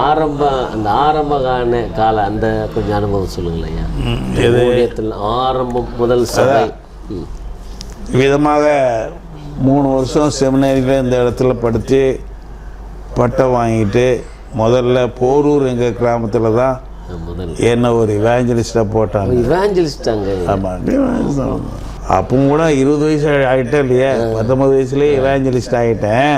ஆரம்ப அந்த ஆரம்ப கால கால அந்த கொஞ்சம் அனுபவம் சொல்லுங்களேன் ஐயா. ஊழியத்தில் ஆரம்பம் முதல் சபை. விதமாக மூணு வருஷம் செமினரியில் இந்த இடத்துல படித்து பட்டம் வாங்கிட்டு முதல்ல போரூர் எங்கள் கிராமத்தில் தான் என்ன ஒரு இவாஞ்சலிஸ்டாக போட்டாங்க. இவாஞ்சலிஸ்ட் அங்கே ஆமாம் அப்பவும் கூட இருபது வயசு ஆகிட்டேன் இல்லையா? பத்தொம்பது வயசுலேயே இவாஞ்சலிஸ்ட் ஆகிட்டேன்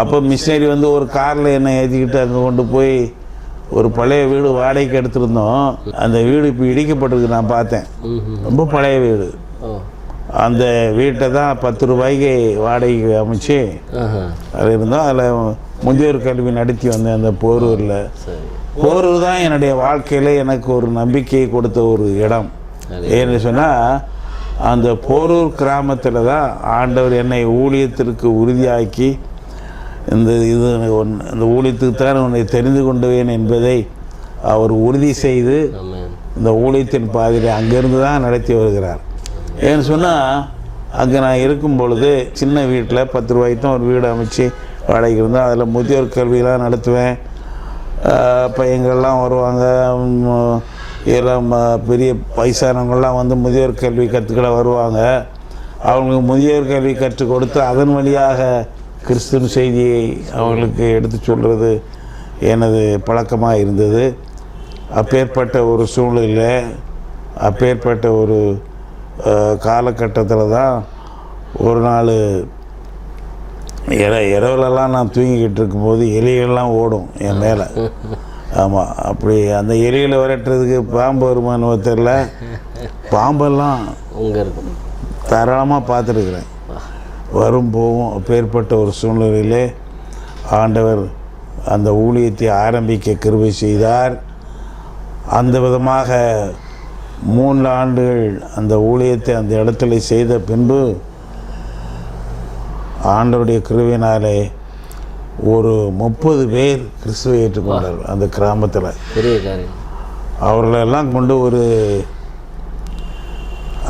அப்போ மிஷினரி வந்து ஒரு காரில் என்னை ஏற்றிக்கிட்டு அங்கே கொண்டு போய் ஒரு பழைய வீடு வாடகைக்கு எடுத்திருந்தோம். அந்த வீடு இப்போ இடிக்கப்பட்டிருக்கு நான் பார்த்தேன். ரொம்ப பழைய வீடு. அந்த வீட்டை தான் பத்து ரூபாய்க்கு வாடகைக்கு அமைச்சு ஆஹா. அது இருந்தோம். அதில் முதியோர் கல்வி நடத்தி வந்தேன் அந்த போரூரில். போரூர் தான் என்னுடைய வாழ்க்கையில் எனக்கு ஒரு நம்பிக்கையை கொடுத்த ஒரு இடம். ஏன்னு சொன்னால் அந்த போரூர் கிராமத்தில் தான் ஆண்டவர் என்னை ஊழியத்திற்கு உறுதியாக்கி இந்த இது ஒன்- இந்த ஊழியத்துக்கு தான் உன்னை தெரிந்து கொண்டவேன் என்பதை அவர் உறுதி செய்து இந்த ஊழியத்தின் பாதையில் அங்கேருந்து தான் நடத்தி வருகிறார். ஏன்னு சொன்னால் அங்கே நான் இருக்கும் பொழுது சின்ன வீட்டில் பத்து ரூபாய்க்கு தான் ஒரு வீடு அமைச்சு வாடகைக்கு இருந்தோம் அதில் முதியோர் கல்வியெலாம் நடத்துவேன். பையங்கள்லாம் வருவாங்க எல்லாம் பெரிய வயசானவங்கள்லாம் வந்து முதியோர் கல்வி கற்றுக்கிட வருவாங்க. அவங்களுக்கு முதியோர் கல்வி கற்றுக் கொடுத்து அதன் வழியாக கிறிஸ்துவ செய்தியை அவங்களுக்கு எடுத்து சொல்கிறது எனது பழக்கமாக இருந்தது. அப்பேற்பட்ட ஒரு சூழ்நிலை அப்பேற்பட்ட ஒரு காலகட்டத்தில் தான் ஒரு நாள் இர இரவுலலாம் நான் தூங்கிக்கிட்டு இருக்கும்போது எலிகள்லாம் ஓடும் என் மேலே. ஆமாம் அப்படி அந்த எலிகளை விரட்டுறதுக்கு பாம்பு வருமானு தெரில பாம்பெல்லாம் தாராளமாக பார்த்துருக்குறேன். வரும் போகும் அப்பேற்பட்ட ஒரு சூழ்நிலையிலே ஆண்டவர் அந்த ஊழியத்தை ஆரம்பிக்க கிருபை செய்தார். அந்த விதமாக மூன்று ஆண்டுகள் அந்த ஊழியத்தை அந்த இடத்துல செய்த பின்பு ஆண்டவருடைய கிருவினாலே ஒரு முப்பது பேர் கிறிஸ்துவை ஏற்றுக்கொண்டார்கள் அந்த கிராமத்தில். பெரிய அவர்களெல்லாம் கொண்டு ஒரு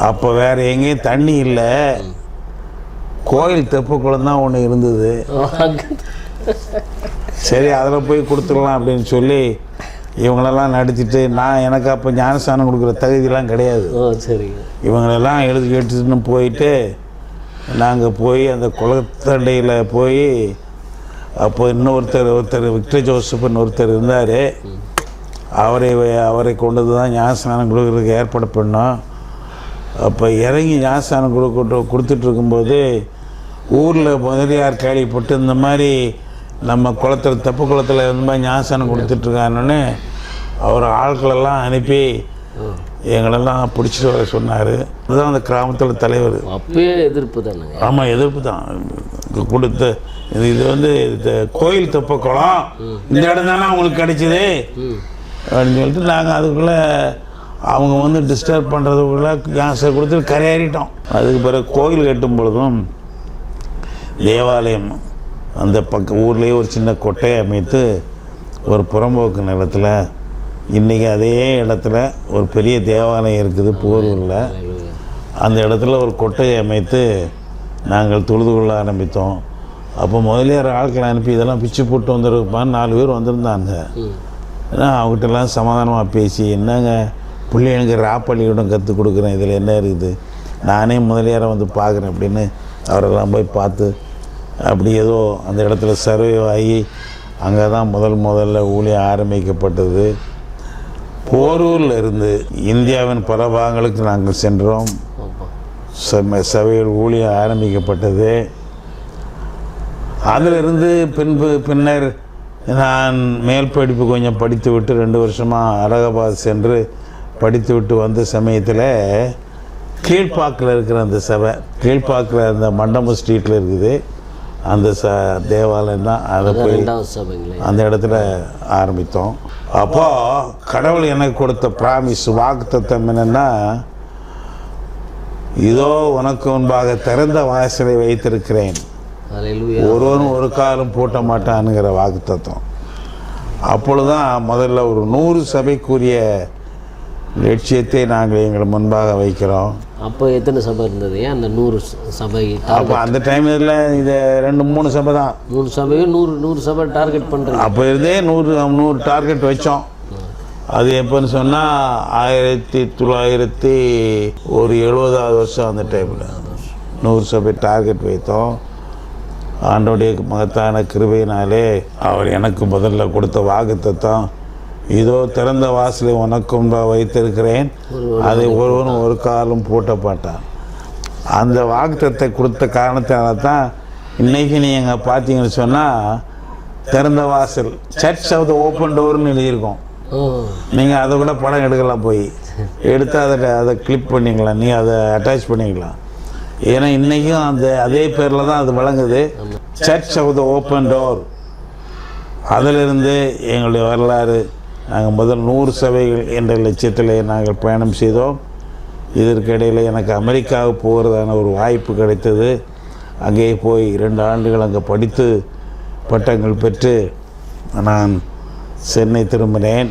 அப்போ வேற எங்கேயும் தண்ணி இல்லை. கோயில் தெப்பக்குளம் தான் ஒன்று இருந்தது. சரி அதில் போய் கொடுத்துடலாம் அப்படின்னு சொல்லி இவங்களெல்லாம் நடத்திட்டு நான் எனக்கு அப்போ ஞானஸ்தானம் கொடுக்குற தகுதியெல்லாம் கிடையாது. சரிங்க. இவங்களெல்லாம் எழுதி கேட்டுன்னு போயிட்டு நாங்கள் போய் அந்த குளத்தண்டையில் போய் அப்போ இன்னொருத்தர் ஒருத்தர் விக்டர் ஜோசப்னு ஒருத்தர் இருந்தார். அவரை அவரை கொண்டு வந்து தான் ஞானஸ்நானம் கொடுக்குறதுக்கு ஏற்பாடு பண்ணோம். அப்போ இறங்கி ஞானஸ்நானம் கொடுக்க கொடுத்துட்டு இருக்கும்போது ஊரில் முதலியார் கேள்விப்பட்டு இந்த மாதிரி நம்ம குளத்தில் தப்பு குளத்தில் இந்த மாதிரி ஞானஸ்நானம் கொடுத்துட்ருக்காங்கன்னு அவர் ஆட்களெல்லாம் அனுப்பி எங்களெல்லாம் பிடிச்சிட்டு வர சொன்னார். அதுதான் அந்த கிராமத்தில் தலைவர். அப்பயே எதிர்ப்பு தானுங்க ஆமாம் எதிர்ப்பு தான். கொடுத்த இது இது வந்து கோயில் தெப்ப குளம். இந்த இடம் தானே அவங்களுக்கு கிடைச்சிது. அப்படின்னு சொல்லிட்டு நாங்கள் அதுக்குள்ளே அவங்க வந்து டிஸ்டர்ப் பண்ணுறதுக்குள்ளே கேஸை கொடுத்து கரையேறிட்டோம். அதுக்கு பிறகு கோயில் கட்டும் பொழுதும் தேவாலயம் அந்த பக்க ஊர்லேயே ஒரு சின்ன கொட்டையை அமைத்து ஒரு புறம்போக்கு நிலத்தில் இன்றைக்கி அதே இடத்துல ஒரு பெரிய தேவாலயம் இருக்குது போரூரில். அந்த இடத்துல ஒரு கொட்டையை அமைத்து நாங்கள் தொழுது கொள்ள ஆரம்பித்தோம். அப்போ முதலியார் ஆட்களை அனுப்பி இதெல்லாம் பிச்சு போட்டு வந்துருப்பான்னு நாலு பேர் வந்திருந்தாங்க. ஏன்னா அவங்ககிட்டலாம் சமாதானமாக பேசி என்னங்க பிள்ளைங்களுக்கு ராப்பள்ளியிடம் கற்றுக் கொடுக்குறேன். இதில் என்ன இருக்குது? நானே முதலியாரை வந்து பார்க்குறேன் அப்படின்னு அவரெல்லாம் போய் பார்த்து அப்படி ஏதோ அந்த இடத்துல சர்வே ஆகி அங்கே தான் முதல் முதல்ல ஊழியம் ஆரம்பிக்கப்பட்டது. போரூரில் இருந்து இந்தியாவின் பல பாகங்களுக்கு நாங்கள் சென்றோம். சபையில் ஊழியம் ஆரம்பிக்கப்பட்டது. அதிலிருந்து பின்பு பின்னர் நான் மேல் படிப்பு கொஞ்சம் படித்து விட்டு ரெண்டு வருஷமாக அலகாபாத் சென்று படித்து விட்டு வந்த சமயத்தில் கீழ்ப்பாக்கில் இருக்கிற அந்த சபை கீழ்ப்பாக்கில் அந்த மண்டபம் ஸ்ட்ரீட்டில் இருக்குது. அந்த ச தேவாலயம் தான் அதை போய் அந்த இடத்துல ஆரம்பித்தோம். அப்போ கடவுள் எனக்கு கொடுத்த ப்ராமிஸ் வாக்குத்தத்தம் என்னன்னா இதோ உனக்கு முன்பாக திறந்த வாசலை வைத்திருக்கிறேன். ஒருவரும் ஒரு காலம் பூட்ட மாட்டானுங்கிற வாக்குத்தத்தம். அப்பொழுதுதான் முதல்ல ஒரு நூறு சபைக்குரிய லட்சியத்தை நாங்கள் எங்கள் முன்பாக வைக்கிறோம். அப்போ எத்தனை சபை இருந்தது? அந்த நூறு சபை அப்போ அந்த டைமில் இது ரெண்டு மூணு சபை தான். நூறு சபையும் நூறு நூறு சபை டார்கெட் பண்ணுறீங்க அப்போ இருந்தே நூறு நூறு டார்கெட் வச்சோம். அது எப்போன்னு சொன்னால் ஆயிரத்தி தொள்ளாயிரத்தி ஒரு எழுபதாவது வருஷம் அந்த டைமில் நூறு சபை டார்கெட் வைத்தோம். ஆண்டோடைய மகத்தான கிருபையினாலே அவர் எனக்கு முதல்ல கொடுத்த வாக்குத்தத்தம் இதோ திறந்த வாசலை உனக்கும் வைத்திருக்கிறேன். அதை ஒருவனும் ஒரு காலம் பூட்டப்பட்டான் அந்த வாக்குத்தத்தை கொடுத்த காரணத்தினால தான் இன்னைக்கு நீங்கள் பார்த்தீங்கன்னு சொன்னால் திறந்த வாசல் சர்ச் ஆஃப் த ஓப்பன் டோர்னு எழுதியிருக்கோம். நீங்கள் அதை கூட படம் எடுக்கலாம் போய். எடுத்து அதை அதை கிளிப் பண்ணிக்கலாம். நீ அதை அட்டாச் பண்ணிக்கலாம். ஏன்னா இன்றைக்கும் அந்த அதே பேரில் தான் அது வழங்குது church of the open door அதிலிருந்து எங்களுடைய வரலாறு நாங்கள் முதல் நூறு சபைகள் என்ற லட்சியத்தில் நாங்கள் பயணம் செய்தோம். இதற்கிடையில் எனக்கு அமெரிக்காவுக்கு போகிறதான ஒரு வாய்ப்பு கிடைத்தது. அங்கே போய் இரண்டு ஆண்டுகள் அங்கே படித்து பட்டங்கள் பெற்று நான் சென்னை திரும்பினேன்.